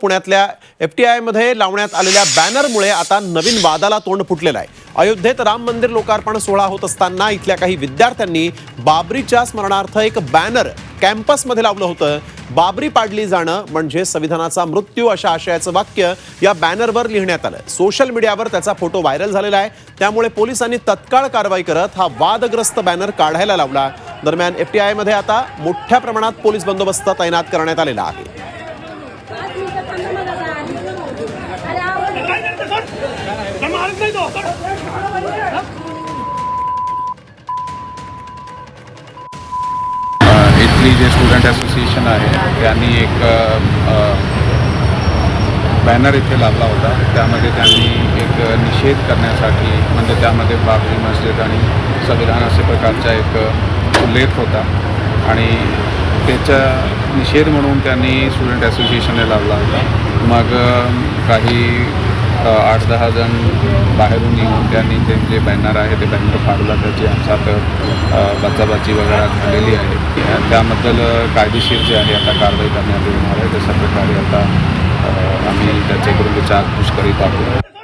पुण्यातल्या F T आयमध्ये लावण्यात आलेल्या बॅनरमुळे आता नवीन वादाला तोंड फुटलेलं आहे. अयोध्येत राम मंदिर लोकार्पण सोहळा होत असताना इथल्या काही विद्यार्थ्यांनी बाबरीच्या स्मरणार्थ एक बॅनर कॅम्पसमध्ये लावलं होतं. बाबरी पाडली जाणं म्हणजे संविधानाचा मृत्यू अशा आशयाचं वाक्य या बॅनरवर लिहिण्यात आलं. सोशल मीडियावर त्याचा फोटो व्हायरल झालेला आहे. त्यामुळे पोलिसांनी तत्काळ कारवाई करत हा वादग्रस्त बॅनर काढायला लावला. दरम्यान एफ टी आयमध्ये आता मोठ्या प्रमाणात पोलीस बंदोबस्त तैनात करण्यात आलेला आहे. इथली जे स्टुडंट असोसिएशन आहे त्यांनी एक बॅनर इथे लावला होता. त्यामध्ये त्यांनी एक निषेध करण्यासाठी म्हणजे त्यामध्ये बाबरी मस्जिद आणि संविधान असे प्रकारचा एक उल्लेख होता. आणि त्याच्या निषेध म्हणून त्यांनी स्टुडंट असोसिएशनने लावला होता. मग काही आठ दहा जण बाहेरून येऊन त्यांनी त्यांचे जे बॅनर आहे ते बॅनर फाडला त्याची आमच्यात अ, बचाबाची वगैरे झालेली आहे. त्याबद्दल कायदेशीर जे आहे आता कारवाई करण्यात येणार आहे. तशा प्रकारे आता आम्ही त्याच्याकडून विचारपूस करीत आहोत.